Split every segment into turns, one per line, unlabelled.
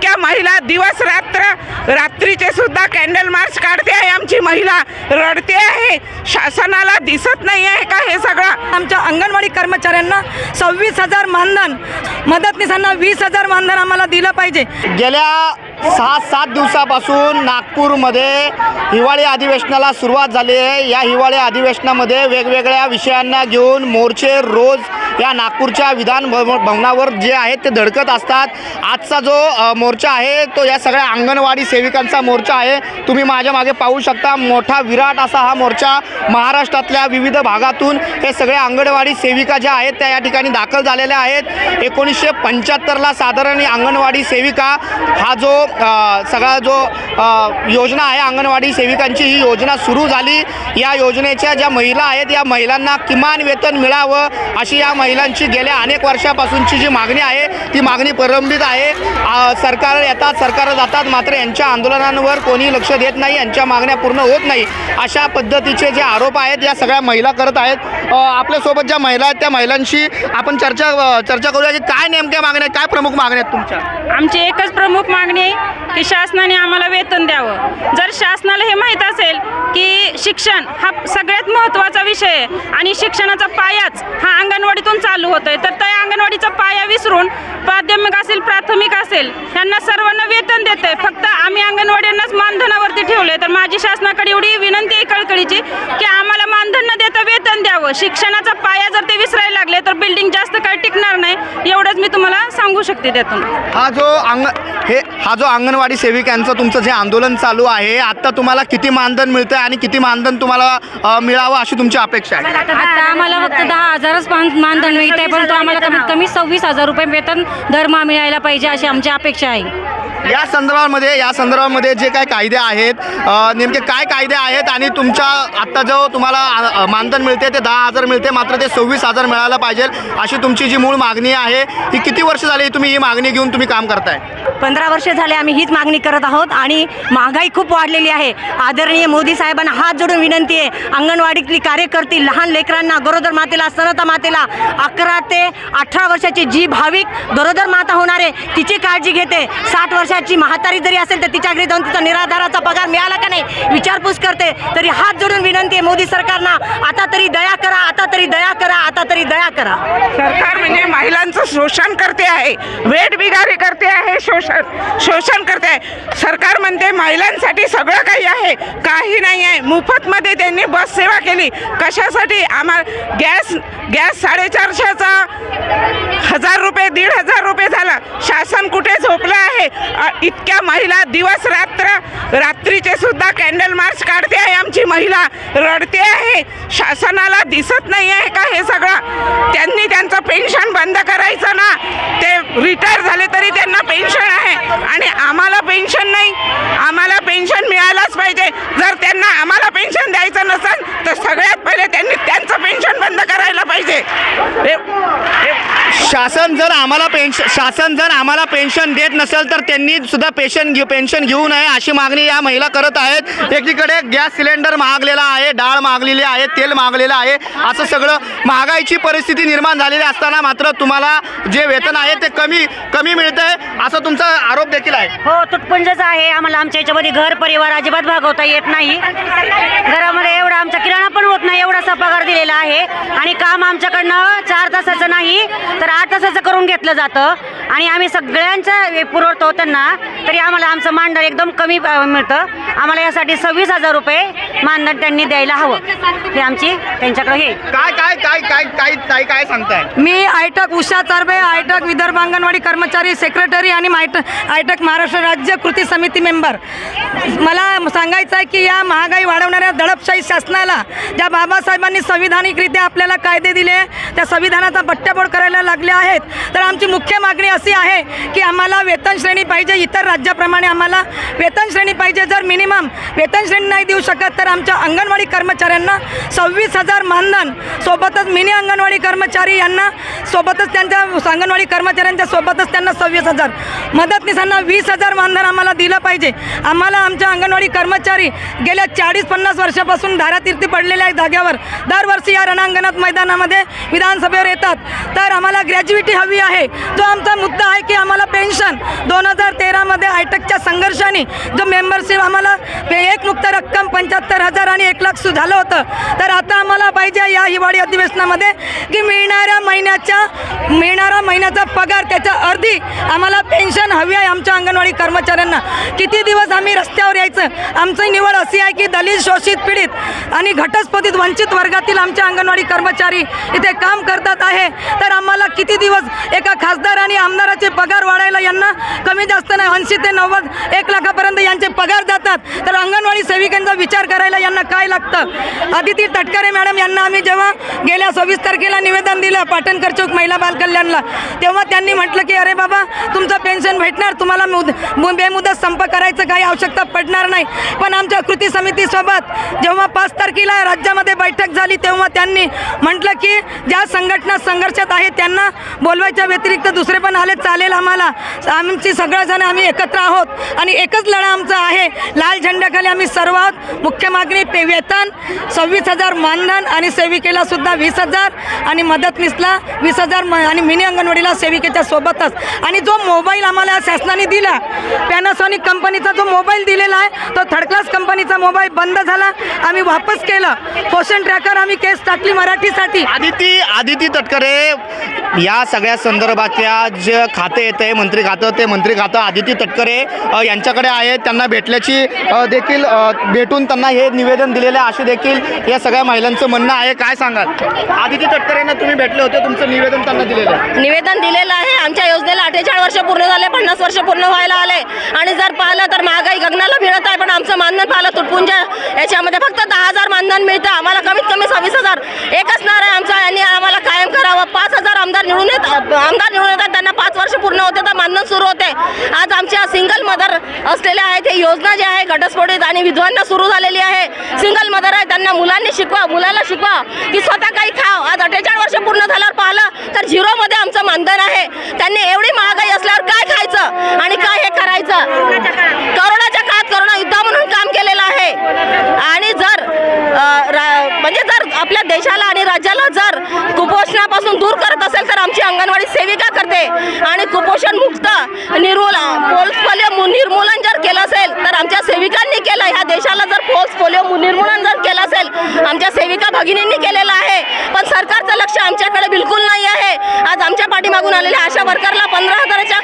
इतक्या महिला दिवस रात्र रात्रीचे सुद्धा कॅन्डल मार्च काढते आहे आमची महिला. रडते आहे. शासनाला दिसत नाही आहे का हे सगळं?
आमच्या अंगणवाडी कर्मचाऱ्यांना सव्वीस हजार मानधन मदतनीसांना वीस हजार मानधन आम्हाला दिलं पाहिजे.
गेल्या सहा सात दिवसापासून नागपूरमध्ये हिवाळी अधिवेशनाला सुरुवात झाली आहे. या हिवाळी अधिवेशनामध्ये वेगवेगळ्या विषयांना घेऊन मोर्चे रोज या नागपूरच्या विधान भव भवनावर जे आहेत ते धडकत असतात. आजचा जो मोर्चा आहे तो या सगळ्या अंगणवाडी सेविकांचा मोर्चा आहे. तुम्ही माझ्या मागे पाहू शकता मोठा विराट असा हा मोर्चा महाराष्ट्रातल्या विविध भागातून हे सगळ्या अंगणवाडी सेविका ज्या आहेत त्या या ठिकाणी दाखल झालेल्या आहेत. एकोणीसशे पंच्याहत्तरला साधारण अंगणवाडी सेविका हा जो सगळा जो योजना आहे अंगणवाडी सेविकांची ही योजना सुरू झाली. या योजनेच्या ज्या महिला आहेत या महिलांना किमान वेतन मिळावं अशी या महिलांची गेल्या अनेक वर्षापासूनची जी मागणी आहे ती मागणी प्रलंबित आहे. सरकार येतात सरकार जातात मात्र यांच्या आंदोलनांवर कोणी लक्ष देत नाही यांच्या मागण्या पूर्ण होत नाही. अशा पद्धतीचे जे आरोप आहेत या सगळ्या महिला करत आहेत. आपल्यासोबत ज्या महिला आहेत त्या महिलांशी आपण चर्चा चर्चा करूया की काय नेमक्या मागण्या काय प्रमुख मागण्या आहेत तुमच्या?
आमची एकच प्रमुख मागणी आहे की शासनाने आम्हाला वेतन द्यावं. जर शासनाला हे माहीत असेल की शिक्षण हा सगळ्यात महत्त्वाचा विषय आहे आणि शिक्षणाचा पायाच हा अंगणवाडीतून चालू होतोय तर त्या अंगणवाडीचा पाया विसरून प्राथमिक असेल प्राथमिक असेल ह्यांना सर्वांना वेतन देत आहे फक्त आम्ही अंगणवाड्यांनाच मानधनावरती ठेवले तर माझी शासनाकडे एवढी विनंती आहे कळकळीची की आम्हाला मानधन न देता वेतन द्यावं. शिक्षणाचा पाया जर ते विसरायला लागले तर बिल्डिंग जास्त काळ टिकणार एवढंच मी तुम्हाला सांगू शकते त्यातून.
हा जो अंग हे हा जो अंगणवाडी सेविकांचं तुमचं जे आंदोलन चालू आहे आता तुम्हाला किती मानधन मिळतं आणि किती मानधन तुम्हाला अ, मिळावं अशी तुमची अपेक्षा आहे?
आता आम्हाला फक्त दहा हजारच मान मानधन मिळत आहे परंतु आम्हाला कमीत कमी सव्वीस हजार रुपये वेतन दरमहा मिळायला पाहिजे अशी आमची अपेक्षा आहे.
या संदर्भामध्ये या संदर्भामध्ये जे काय कायदे आहेत नेमके काय कायदे आहेत आणि तुमच्या आत्ता जो तुम्हाला मानधन मिळते ते दहा हजार मिळते मात्र ते सव्वीस हजार मिळायला पाहिजे अशी तुमची जी मूळ मागणी आहे ती किती वर्ष झाली तुम्ही ही मागणी घेऊन तुम्ही काम करताय?
पंधरा वर्ष झाले आम्ही हीच मागणी करत आहोत आणि महागाई खूप वाढलेली आहे. आदरणीय मोदी साहेबांना हात जोडून विनंती आहे. अंगणवाडीतली कार्यकर्ती लहान लेकरांना गरोदर मातेला सरता मातेला अकरा ते अठरा वर्षाची जी भाविक गरोदर माता होणार आहे तिची काळजी घेते. साठ वर्षाची म्हातारी जरी असेल तर तिच्या घरी जाऊन तिचा निराधाराचा पगार मिळाला का नाही विचारपूस करते. तरी हात जोडून विनंती आहे मोदी सरकारना आता तरी दया करा आता तरी दया करा आता तरी दया करा.
सरकार म्हणजे महिलांचं शोषण करते आहे. वेट बिगारी करते आहे शोषण शोषण करते आहे सरकार म्हणते महिलांसाठी सगळं काही आहे काही नाही आहे. मोफतमध्ये त्यांनी बस सेवा केली. कशासाठी? आम्हा गॅस गॅस साडेचारशेचा हजार रुपये दीड हजार रुपये झाला. शासन कुठे झोपलं आहे? इतक्या महिला दिवस रात्र रात्रीचे सुद्धा कॅन्डल मार्च काढते आहे आमची महिला. रडते आहे. शासनाला दिसत नाही आहे का हे सगळं? त्यांनी त्यांचं पेन्शन बंद करायचं ना? ते रिटायर झाले तरी त्यांना पेन्शन आहे. आणि आम्हाला पेन्शन नाही. आम्हाला पेन्शन मिळायलाच पाहिजे. जर त्यांना आम्हाला पेन्शन द्यायचं नसेल तर सगळ्यात पहिले त्यांनी त्यांचं पेन्शन बंद करायला पाहिजे.
शासन जर आम्हाला पेन्शन शासन जर आम्हाला पेन्शन देत नसेल तर त्यांनी सुद्धा पेन्शन घेऊ पेन्शन घेऊ नये अशी मागणी या महिला करत आहेत. एकीकडे गॅस सिलेंडर महागलेला आहे डाळ महागलेली आहे तेल महागलेलं आहे. असं सगळं महागाईची परिस्थिती निर्माण झालेली असताना मात्र तुम्हाला जे वेतन आहे ते कमी कमी मिळतंय. असं तुमचा आरोप देखील आहे.
हो तुटपुंजच आहे. आम्हाला आमच्या याच्यामध्ये घर परिवार अजिबात भागवता येत नाही. घरामध्ये एवढा आमचा किराणा पण होत नाही एवढासा पगार दिलेला आहे. आणि काम आमच्याकडनं चार तासाचं नाही तर आठ तासाचं करून घेतलं जातं. आणि आम्ही सगळ्यांचं हे पुरवतो त्यांना तरी आम्हाला आमचं मानधन एकदम कमी मिळतं. आम्हाला यासाठी सव्वीस हजार रुपये मानधन त्यांनी द्यायला हवं. हे आमची त्यांच्याकडे हे.
काय काय काय काय काय काय काय सांगताय?
मी आयटक उषा चारबे आयटक विदर्भ अंगणवाडी कर्मचारी सेक्रेटरी आणि मायट आयटक महाराष्ट्र राज्य कृती समिती मेंबर. मला सांगायचं आहे की या महागाई वाढवणाऱ्या दडपशाही शासनाला ज्या बाबासाहेबांनी संविधानिकरित्या आपल्याला कायदे दिले त्या संविधानाचा बट्ट्याबोड करायला लागले आहेत. तर आमची मुख्य मागणी अशी आहे की आम्हाला वेतन श्रेणी पाहिजे इतर राज्याप्रमाणे आम्हाला वेतन श्रेणी पाहिजे. जर मिनिमम वेतन श्रेणी नाही देऊ शकत तर आमच्या अंगणवाडी कर्मचाऱ्यांना सव्वीस हजार मानधन सोबतच मिनी अंगणवाडी कर्मचारी यांना सोबतच त्यांच्या अंगणवाडी कर्मचाऱ्यांच्या सोबतच त्यांना सव्वीस हजार. मदतनीसांना वीस हजार मानधन आम्हाला दिलं पाहिजे. आम्हाला आमच्या अंगणवाडी कर्मचारी गेल्या चाळीस पन्नास वर्षापासून धारातीर्थी पडलेल्या आहेत जाग्यावर दरवर्षी या रणांगणात मैदानामध्ये विधानसभेवर येतात. तर आम्हाला ग्रॅज्युएटी हवी आहे. जो आमचा मुद्दा आहे की आम्हाला पेन्शन. दोन हजार तेरामध्ये आयटकच्या संघर्षाने जो मेंबरशिप आम्हाला एक मुक्त रक्कम पंच्याहत्तर हजार आणि एक लाख सु झालं होतं. तर आता आम्हाला पाहिजे या हिवाळी अधिवेशनामध्ये की मिळणाऱ्या महिन्याच्या मिळणारा महिन्याचा पगार त्याच्या अर्धी आम्हाला पेन्शन हवी आहे आमच्या अंगणवाडी कर्मचाऱ्यांना. किती दिवस आम्ही रस्त्यावर यायचं? आमची निवड अशी आहे की दलित शोषित पीडित आणि घटस्फोटित वंचित वर्गातील आमच्या अंगणवाडी कर्मचारी इथे काम करतात आहे. तर आम्हाला किती दिवस एका खासदार आणि आमदाराचे पगार वाढायला यांना कमी जास्त नाही ऐंशी ते नव्वद एक लाखापर्यंत यांचे पगार जातात. तर अंगणवाडी सेविकांचा विचार करायला यांना काय लागतं? अदिती तटकरे मॅडम यांना आम्ही जेव्हा गेल्या सव्वीस तारखेला निवेदन दिलं पाटणकर चौक महिला बालकल्याणला तेव्हा त्यांनी म्हटलं की अरे बाबा तुमचं पेन्शन भेटणार तुम्हाला मुद बेमुदत संप करायचं काही आवश्यकता पडणार नाही. पण आमच्या कृती समितीसोबत जेव्हा पाच तारखेला राज्यामध्ये बैठक झाली तेव्हा त्यांनी म्हटलं की ज्या संघटना संघर्षात आहेत त्यांना बोलवायच्या व्यतिरिक्त दुसरे पण आले चालेल आम्हाला. आमची सगळेजण आम्ही एकत्र आहोत आणि एकच लढा आमचा आहे. लाल झेंड्याखाली आम्ही सर्व आहोत. मुख्य मागणी पे वेतन सव्वीस हजार मानधन आणि सेविकेला सुद्धा वीस हजार आणि मदतनीसला वीस हजार म- आणि मिनी अंगणवाडीला सेविकेच्या सोबतच. आणि जो मोबाईल आम्हाला शासनाने दिला पॅनासॉनिक कंपनीचा जो मोबाईल दिलेला आहे तो थर्ड क्लास कंपनीचा मोबाईल बंद झाला. आम्ही वापस केलं. पोषण ट्रॅकर आम्ही केस टाकली मराठीसाठी.
आदिती आदिती तटकरे या सगळ्या संदर्भाच्या जे खाते येतं आहे मंत्री खातं ते मंत्री खातं आदिती तटकरे यांच्याकडे आहे त्यांना भेटल्याची देखील भेटून त्यांना हे निवेदन दिलेलं आहे असे देखील या सगळ्या महिलांचं म्हणणं आहे. काय सांगाल? आदिती तटकरेंना तुम्ही भेटले होते तुमचं निवेदन त्यांना दिलेलं आहे.
निवेदन दिलेलं आहे. आमच्या योजनेला अठ्ठेचाळीस वर्ष पूर्ण झाले पन्नास वर्ष पूर्ण व्हायला आले. आणि जर पाहिलं तर महागाई गगनाला मिळत आहे पण आमचं मानधन पाहिलं तुटपुंज याच्यामध्ये फक्त दहा हजार मानधन मिळतं. आम्हाला कमीत कमी सव्वीस हजार. एकच नार आहे आमचा. आणि आम्हाला कायम करावं. पाच हजार आमदार निवडून येत आमदार निवडून येतात. त्यांना पाच वर्ष पूर्ण होते. तर मानधन सुरू होते. आज आमच्या सिंगल मदर असलेल्या आहेत. हे योजना जी आहे घटस्फोटीत आणि विधवांना सुरू झालेली आहे. सिंगल मदर आहे त्यांना मुलांनी शिकवा मुलाला शिकवा की स्वतः काही खाव. आज अठ्ठेचाळीस वर्ष पूर्ण झाल्यावर पाहिलं तर झिरोमध्ये आमचं मानधन आहे. त्यांनी एवढी महागाई असल्यावर काय खायचं आणि काय हे करायचं करोनाच्या काळात करोना युद्ध म्हणून काम केलेलं आहे आणि जर अ, रा- म्हणजे जर आपल्या देशाला आणि राज्याला जर कुपोषणापासून दूर करत असेल तर आमची अंगणवाडी सेविका करते. आणि कुपोषण मुक्त निर्मूल पोल्स पोलिओ निर्मूलन जर केलं असेल तर आमच्या सेविकांनी केलं. ह्या देशाला जर पोल्स पोलिओ निर्मूलन जर केलं असेल. आमच्या सेविका भगिनींनी केलेलं आहे. पण सरकारचं लक्ष आमच्याकडे बिलकुल नाही आहे. आज आमच्या पाठीमागून आलेल्या आशा वर्करला पंधरा हजाराच्या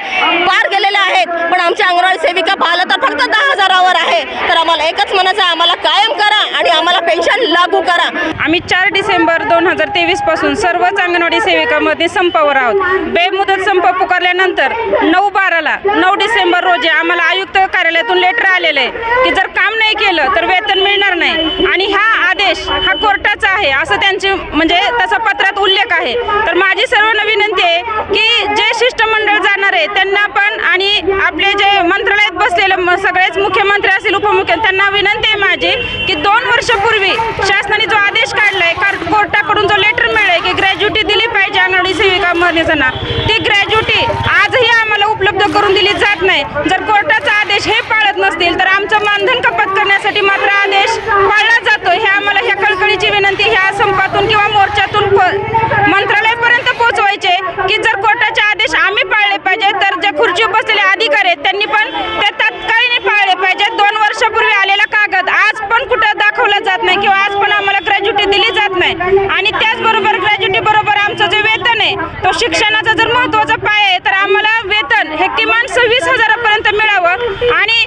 पार गेलेल्या आहेत. पण आमच्या अंगणवाडी सेविका पाहिलं तर फक्त दहा हजारावर आहे. तर आम्हाला एकच म्हणायचं आहे आम्हाला कायम करा आणि आम्हाला पेन्शन लागू करा.
आम्ही चार डिसेंबर दोन हजार तेवीसपासून सर्वच अंगणवाडी सेविकामध्ये संपावर आहोत. बेमुदत संप पुकारल्यानंतर नऊ बाराला नऊ डिसेंबर रोजी आम्हाला आयुक्त कार्यालयातून लेटर आलेलं आहे की जर काम नाही केलं तर वेतन मिळणार नाही. आणि हा आदेश हा कोर्टाचा आहे असं त्यांची म्हणजे तसा पत्रात उल्लेख आहे. तर माझी सर्वांना विनंती आहे की जे शिष्टमंडळ जाणार आहे त्यांना पण आणि आपले जे मंत्रालयात बसलेले सगळेच मुख्यमंत्री असतील उपमुख्यमंत्री त्यांना विनंती आहे माझी की दोन वर्षापूर्वी शासनाने जो आदेश काढलाय कार- कोर्टाकडून जो लेटर मिळालाय की ग्रॅज्युटी दिली पाहिजे अंगणवाडी सेविका मधेजना ती ग्रॅज्युटी आजही आम्हाला उपलब्ध करून दिली जात नाही. जर कोर्टाचा आदेश हे पाळत नसतील तर आमचं मानधन कपात करण्यासाठी मात्र आदेश पाळला जात हे आम्हाला ह्या कळकळीची विनंती ह्या संपातून किंवा मोर्चा प- मंत्रालयापर्यंत पोहोचवायचे की जर कोर्टाचे आदेश आम्ही पाळले पाहिजे तर जे खुर्चीवर बसलेले अधिकारी आहेत त्यांनी पण ते तात्काळीने पाळले पाहिजेत दोन वर्षापूर्वी आलेला कागद आज पण कुठं दाखवला जात नाही किंवा आज पण आम्हाला ग्रॅज्युटी दिली जात नाही आणि त्याचबरोबर ग्रॅज्युटी बरोबर आमचं जे वेतन आहे तो शिक्षणाचा जर महत्त्वाचा पाय आहे तर आम्हाला वेतन हे किमान सव्वीस हजारापर्यंत मिळावं आणि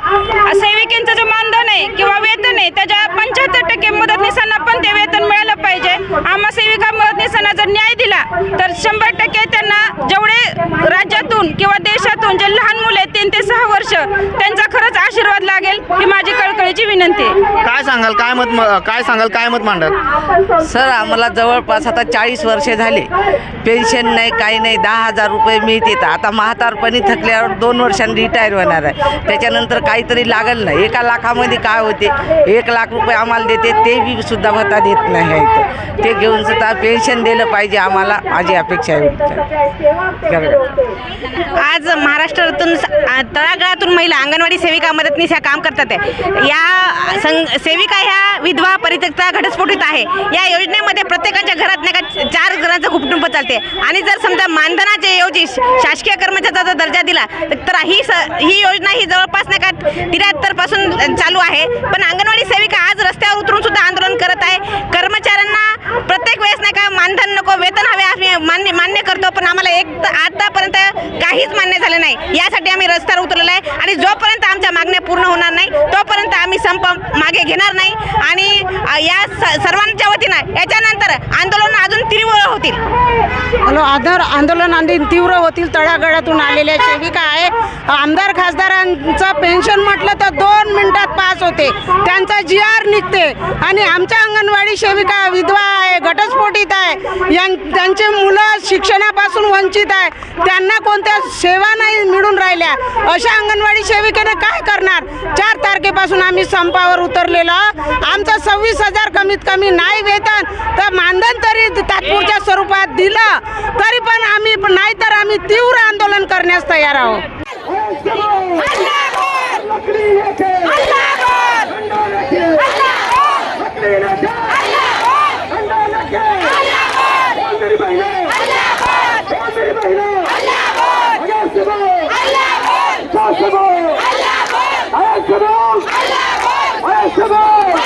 सेविकेंचं जे मानधन आहे किंवा वेतन आहे त्याच्या पंच्याहत्तर टक्के मदतनीसांना पण ते वेतन मिळालं पाहिजे आम्हा सेविका मदतनीसांना जर न्याय दिला तर शंभर टक्के त्यांना जेवढे राज्यातून किंवा देशातून जे लहान मुले आहेत तीन ते सहा वर्ष त्यांचा खरंच आशीर्वाद लागेल ही माझी कळकळीची विनंती आहे
काय सांगाल काय मत म- काय सांगाल काय मत मांडाल?
सर आम्हाला जवळपास आता चाळीस वर्षे झाले. पेन्शन नाही काही नाही दहा हजार रुपये मिळते आता म्हातारपणी थकल्यावर दोन वर्षांनी रिटायर होणार आहे. त्याच्यानंतर काहीतरी लागल नाही. एका लाखामध्ये काय होते? एक लाख रुपये आम्हाला देते ते बी सुद्धा भत्ता देत नाही आहे इथं. ते घेऊन सुद्धा पेन्शन दिलं पाहिजे आम्हाला. माझी अपेक्षा आहे.
आज महाराष्ट्रातून स- आ, तळागाळातून महिला अंगणवाडी सेविका मदतनीस ह्या काम करतात आहे. या संघ सेविका ह्या
विधवा परित्यक्ता घटस्फोटित आहे. या योजनेमध्ये प्रत्येकाच्या घरात नाही का चार घरांचं कुटुंब चालते. आणि जर समजा मानधनाच्या ऐवजी शासकीय कर्मचाऱ्याचा जर दर्जा दिला तर ही स ही योजना ही जवळपास नाही का त्र्याहत्तरपासून चालू आहे. पण अंगणवाडी सेविका आज रस्त्यावर उतरून सुद्धा आंदोलन करत आहे. कर्मचाऱ्यांना प्रत्येक वेळेस नाही का मानधन नको वेतन हवे आम्ही मान्य मान्य करतो पण आम्हाला एक आतापर्यंत काहीच मान्य झालं नाही. यासाठी आम्ही रस्त्यावर उतरलेलो आहे. आणि जोपर्यंत आमच्या मागण्या पूर्ण होणार नाही. तोपर्यंत आम्ही संप मागे घेणार नाही. आणि या सर्वांच्या वतीनं याच्यानंतर आंदोलन अजून तीव्र होतील.
हॅलो आधार आंदोलन आणि तीव्र होतील तळागाळातून आलेल्या सेविका आहे. आमदार खासदारांचं पेन्शन म्हटलं तर दोन मिनिटात पास होते. त्यांचा जी आर निघते. आणि आमच्या अंगणवाडी सेविका विधवा आहे घटस्फोटित आहे. यां त्यांचे मुलं शिक्षणापासून वंचित आहे. त्यांना कोणत्या सेवा नाही मिळून राहिल्या. अशा अंगणवाडी सेविकेने काय करणार चार तारखेपासून आम्ही संपावर उतरलेलो आमचं सव्वीस हजार कमीत कमी नाही वेतन तर मानधन तरी तात्पुरत्या स्वरूपात दिलं तरी पण आम्ही नाही तर आम्ही तीव्र आंदोलन करण्यास तयार आहोत
شباب يا شباب